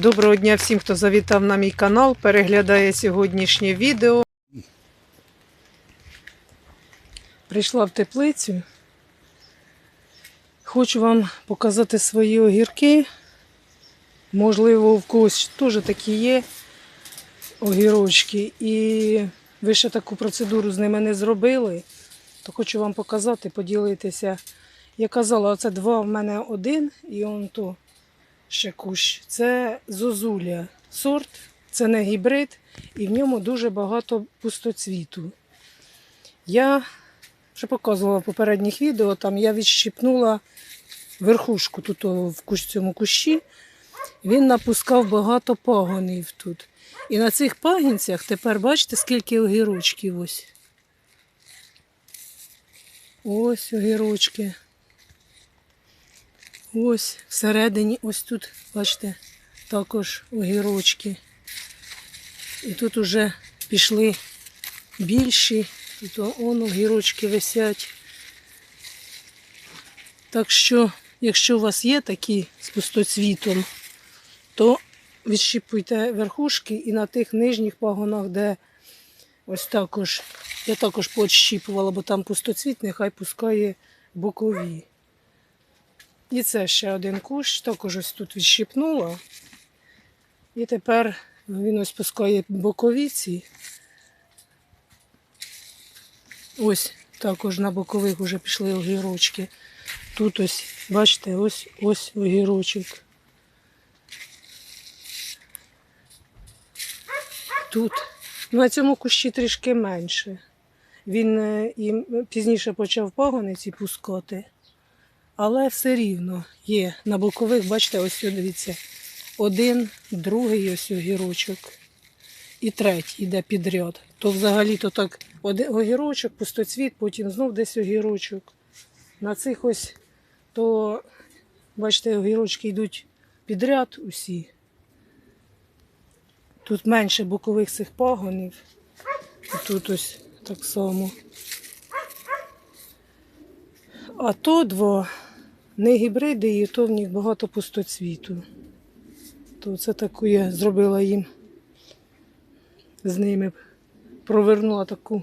Доброго дня всім, хто завітав на мій канал, переглядає сьогоднішнє відео. Прийшла в теплицю. Хочу вам показати свої огірки. Можливо, в когось теж такі є огірочки. І ви ще таку процедуру з ними не зробили. То хочу вам показати, поділитися. Я казала, оце два в мене один і он то ще кущ. Це зозуля сорт, це не гібрид, і в ньому дуже багато пустоцвіту. Я вже показувала в попередніх відео, там я відщипнула верхушку тут в цьому кущі. Він напускав багато пагонів тут. І на цих пагінцях тепер бачите, скільки огірочків ось. Ось огірочки. Ось всередині, ось тут, бачите, також огірочки. І тут уже пішли більші, і то он огірочки висять. Так що, якщо у вас є такі з пустоцвітом, то відщіпуйте верхушки і на тих нижніх пагонах, де ось також, я також поощіпувала, бо там пустоцвіт, нехай пускає бокові. І це ще один кущ, також ось тут відщипнула. І тепер він ось пускає боковіці. Ось також на бокових вже пішли огірочки. Тут ось, бачите, ось ось огірочок. Тут. Ну, на цьому кущі трішки менше. Він е, і пізніше почав пагониці пускати. Але все рівно є на бокових, бачите, ось сюди, дивіться, один, другий ось огірочок і третій йде підряд. То взагалі то так один огірочок, пустоцвіт, потім знов десь огірочок. На цих ось то, бачите, огірочки йдуть підряд усі. Тут менше бокових цих пагонів. І тут ось так само. А то два не гібриди, і то в них багато пустоцвіту. То це таку я зробила їм з ними. Провернула таку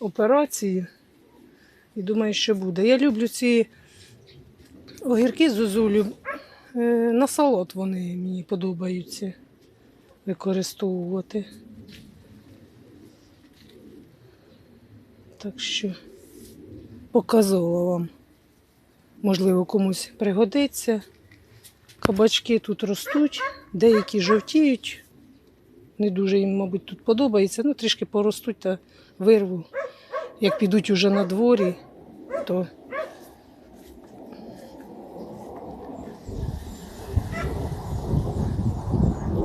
операцію і думаю, що буде. Я люблю ці огірки зозулю. Е, На салат вони мені подобаються використовувати. Так що показала вам. Можливо, комусь пригодиться. Кабачки тут ростуть, деякі жовтіють. Не дуже їм, мабуть, тут подобається. Ну, трішки поростуть та вирву. Як підуть уже на дворі, то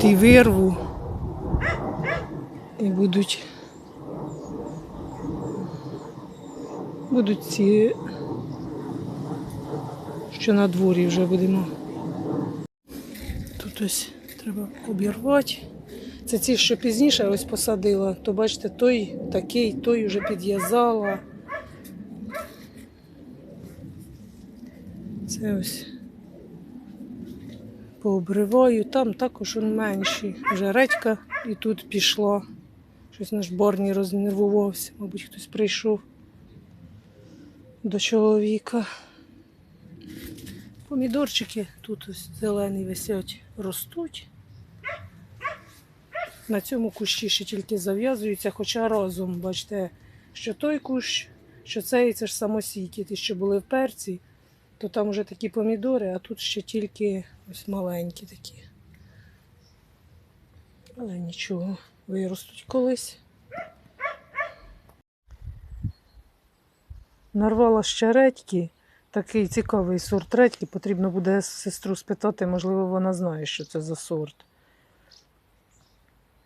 ті вирву і будуть. Будуть ці що на дворі вже будемо. Тут ось треба обірвати. Це ці, що пізніше ось посадила, то бачите, той такий, той вже підв'язала. Це ось пообриваю. Там також он менші. Вже редька і тут пішла. Щось наш борні рознервувався, мабуть, хтось прийшов до чоловіка. Помідорчики тут ось зелені висять, ростуть. На цьому кущі ще тільки зав'язуються, хоча разом, бачите, що той кущ, що цей, це ж самосійки, ті, що були в перці, то там вже такі помідори, а тут ще тільки ось маленькі такі. Але нічого, виростуть колись. Нарвала ще редьки. Такий цікавий сорт редьки. Потрібно буде сестру спитати, можливо, вона знає, що це за сорт.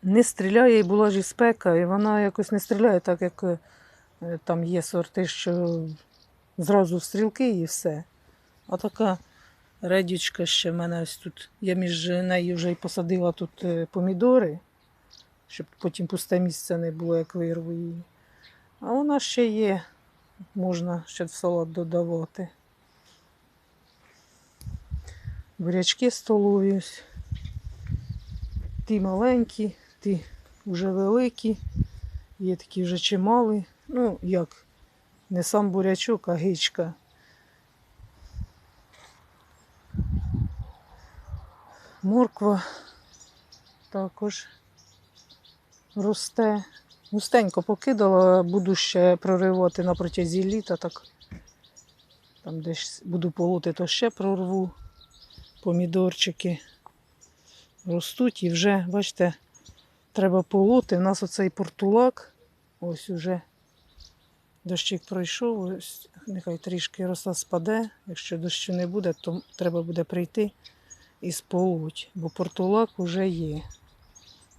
Не стріляє, і була ж і спека, і вона якось не стріляє, так як е, там є сорти, що зразу стрілки і все. А така редючка ще в мене ось тут. Я між нею вже й посадила тут е, помідори, щоб потім пусте місце не було, як вирву її. А вона ще є, можна ще в салат додавати. Бурячки столові ось ті маленькі, ті вже великі, є такі вже чималі. Ну, як, не сам бурячок, а гичка. Морква також росте. Густенько покидала, буду ще проривати на протязі літа, так там десь буду полоти, то ще прорву. Помідорчики ростуть і вже, бачите, треба полоти. У нас оцей портулак, ось уже дощик пройшов, ось нехай трішки роса спаде. Якщо дощу не буде, то треба буде прийти і сполоть, бо портулак вже є.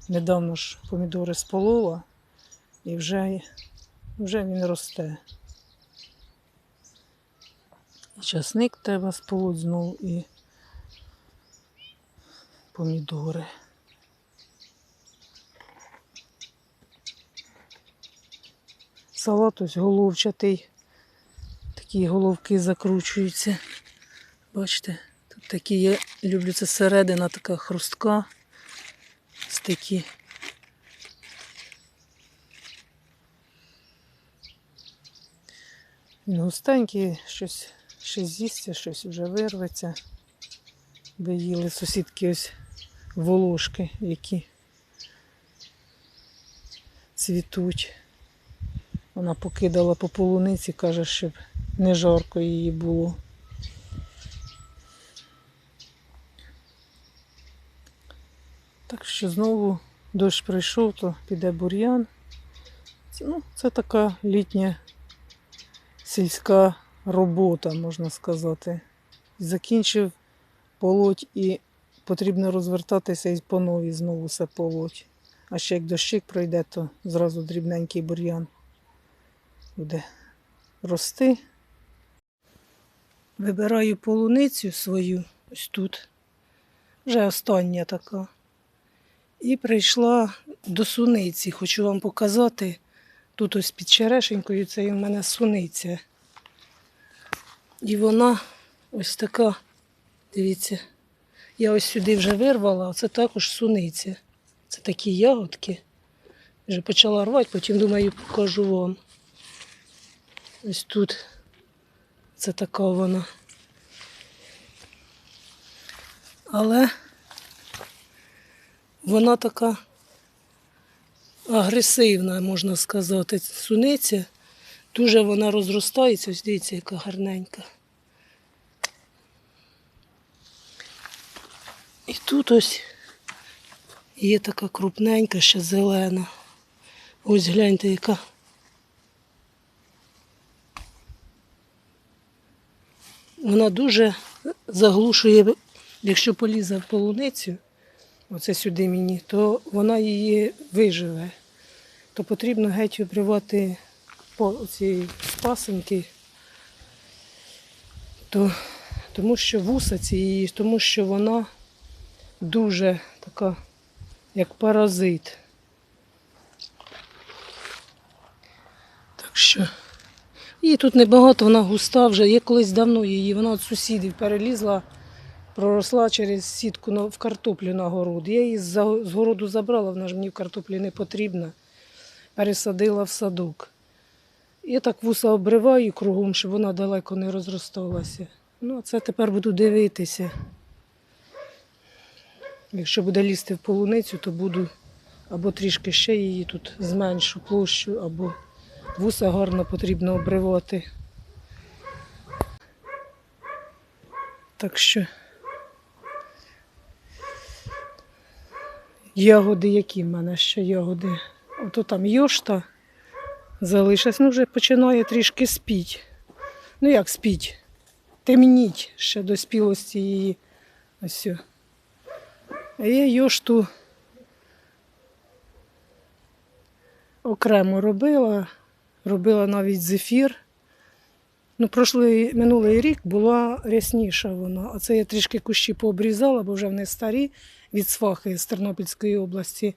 Недавно ж помідори сполола і вже, вже він росте. І часник треба сполоть знову і помідори. Салат ось головчатий. Такі головки закручуються. Бачите, тут такі я люблю це середина така хрустка. Ось такі. Він густенький, щось, щось з'їсться, щось вже вирветься. Би їли сусідки ось волошки, які цвітуть. Вона покидала по полуниці, каже, щоб не жарко її було. Так що знову дощ прийшов, то піде бур'ян. Ну, це така літня сільська робота, можна сказати. Закінчив полоть і потрібно розвертатися і по новій знову все полоть. А ще як дощик пройде, то зразу дрібненький бур'ян буде рости. Вибираю полуницю свою ось тут. Вже остання така. І прийшла до суниці. Хочу вам показати. Тут ось під черешенькою це і в мене суниця. І вона ось така, дивіться, я ось сюди вже вирвала, а це також суниця. Це такі ягодки. Вже почала рвати, потім думаю, покажу вам. Ось тут це така вона. Але вона така агресивна, можна сказати, суниця. Дуже вона розростається, ось дивіться, яка гарненька. І тут ось є така крупненька, ще зелена. Ось гляньте, яка. Вона дуже заглушує, якщо полізе в полуницю, оце сюди мені, то вона її виживе. То потрібно геть обривати по ці пасенки, то, тому що вуса цієї, тому що вона дуже така, як паразит. Так що. Її тут небагато, вона густа вже. Я колись давно її, вона від сусідів перелізла, проросла через сітку в картоплю на город. Я її з городу забрала, вона ж мені в картоплі не потрібна. Пересадила в садок. Я так вуса обриваю кругом, щоб вона далеко не розросталася. Ну, а це тепер буду дивитися. Якщо буде лізти в полуницю, то буду або трішки ще її тут зменшу площу, або вуса гарно потрібно обривати. Так що ягоди, які в мене ще ягоди? Ото там йошта залишилась, ну вже починає трішки спіть. Ну як спіть? Темніть ще до спілості її. Ось. Я йошту окремо робила, робила навіть зефір. Ну, прошлий, минулий рік була рясніша вона, а це я трішки кущі пообрізала, бо вже вони старі від свахи з Тернопільської області.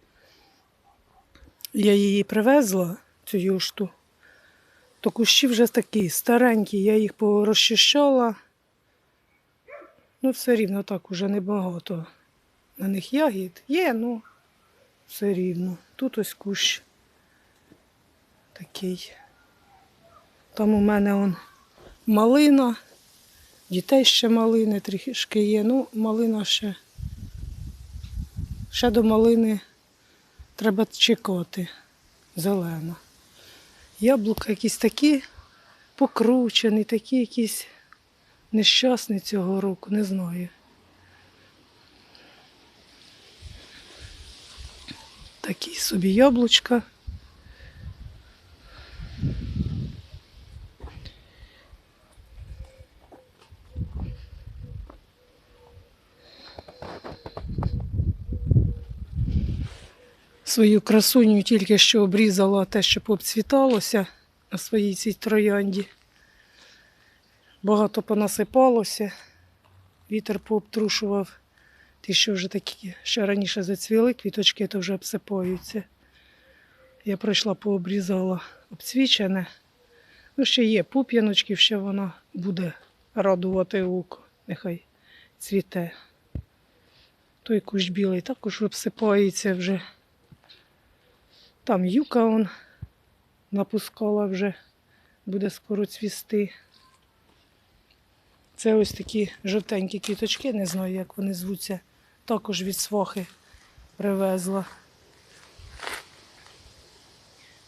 Я її привезла, цю юшту. То кущі вже такі старенькі, я їх порозчищала. Ну, все рівно так уже небагато на них ягід. Є, ну все рівно. Тут ось кущ такий. Там у мене он малина, дітей ще малини трішки є. Ну, малина ще. Ще до малини треба чекати. Зелена. Яблука якісь такі покручені, такі якісь нещасні цього року, не знаю. Такі собі яблучка. Свою красуню тільки що обрізала те, що пообцвіталося на своїй цій троянді. Багато понасипалося, вітер пообтрушував. Ті, що вже такі, ще раніше зацвіли, квіточки то вже обсипаються. Я пройшла, пообрізала обцвічене. Ну, ще є пуп'яночки, ще вона буде радувати око. Нехай цвіте. Той кущ білий також обсипається вже. Там юка он напускала вже, буде скоро цвісти. Це ось такі жовтенькі квіточки, не знаю, як вони звуться. Також від свахи привезла.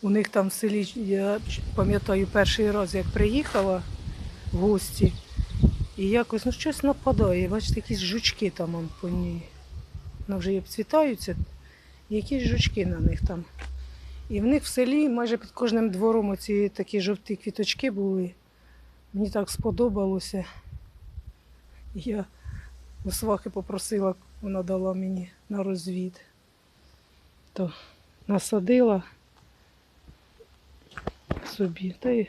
У них там в селі, я пам'ятаю, перший раз, як приїхала в гості, і якось ну, щось нападає. Бачите, якісь жучки там по ній. Вони вже і обцвітаються, якісь жучки на них там. І в них в селі майже під кожним двором оці такі жовті квіточки були. Мені так сподобалося. Я у свахи попросила, вона дала мені на розвід. То насадила собі та й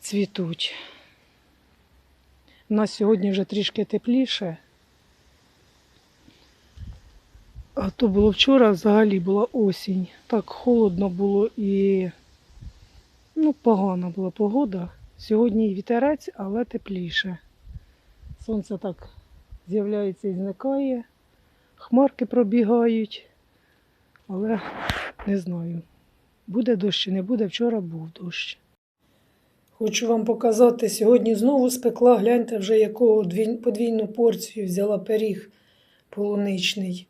цвітуть. У нас сьогодні вже трішки тепліше. А то було вчора взагалі була осінь. Так холодно було і ну, погана була погода. Сьогодні вітерець, але тепліше. Сонце так з'являється і зникає, хмарки пробігають, але не знаю, буде дощ чи не буде. Вчора був дощ. Хочу вам показати, сьогодні знову спекла, гляньте вже яку подвійну порцію взяла пиріг полуничний.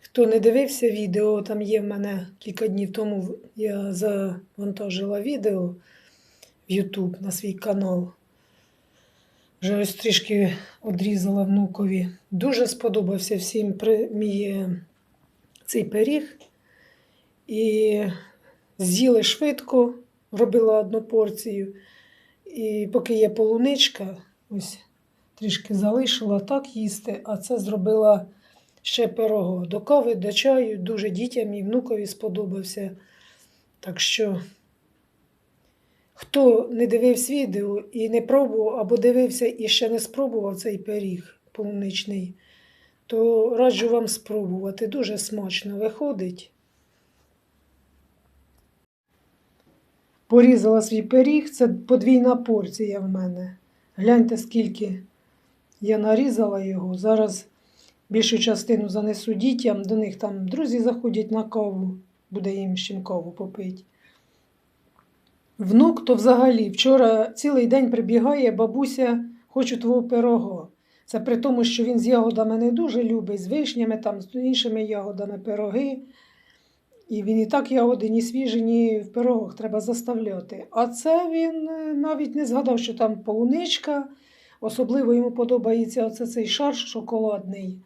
Хто не дивився відео, там є в мене кілька днів тому я завантажила відео в YouTube на свій канал. Вже ось трішки одрізала внукові. Дуже сподобався всім мій е, цей пиріг. І з'їли швидко, робила одну порцію. І поки є полуничка, ось трішки залишила так їсти, а це зробила ще пирого. До кави, до чаю, дуже дітям і внукові сподобався. Так що, хто не дивився відео і не пробував, або дивився і ще не спробував цей пиріг полуничний, то раджу вам спробувати. Дуже смачно виходить. Порізала свій пиріг, це подвійна порція в мене. Гляньте, скільки я нарізала його. Зараз більшу частину занесу дітям, до них там друзі заходять на каву, буде їм з чим попити. Внук то взагалі вчора цілий день прибігає, бабуся, хочу твого пирога. Це при тому, що він з ягодами не дуже любить, з вишнями, там, з іншими ягодами пироги. І він і так ягоди ні свіжі, ні в пирогах треба заставляти. А це він е, навіть не згадав, що там полуничка. Особливо йому подобається оце цей шар шоколадний.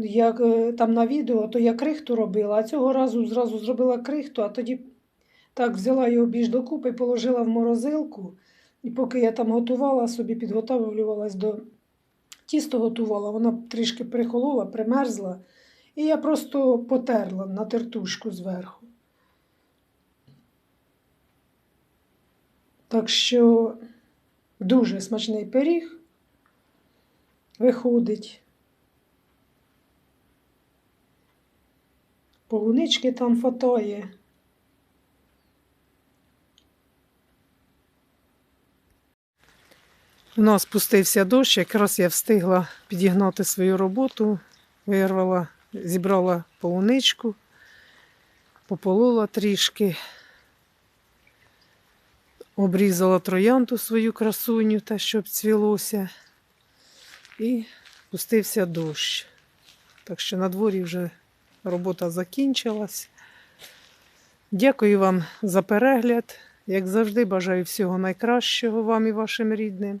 Як е, там на відео, то я крихту робила, а цього разу зразу зробила крихту, а тоді так взяла його більш докупи, положила в морозилку. І поки я там готувала, собі підготовлювалась до тісто готувала, воно трішки прихолола, примерзла. І я просто потерла на тертушку зверху. Так що дуже смачний пиріг виходить. Полунички там фатає. У нас спустився дощ, якраз я встигла підігнати свою роботу, вирвала зібрала полуничку, пополола трішки, обрізала троянду свою красуню, те, щоб цвілося, і пустився дощ. Так що на дворі вже робота закінчилась. Дякую вам за перегляд. Як завжди, бажаю всього найкращого вам і вашим рідним.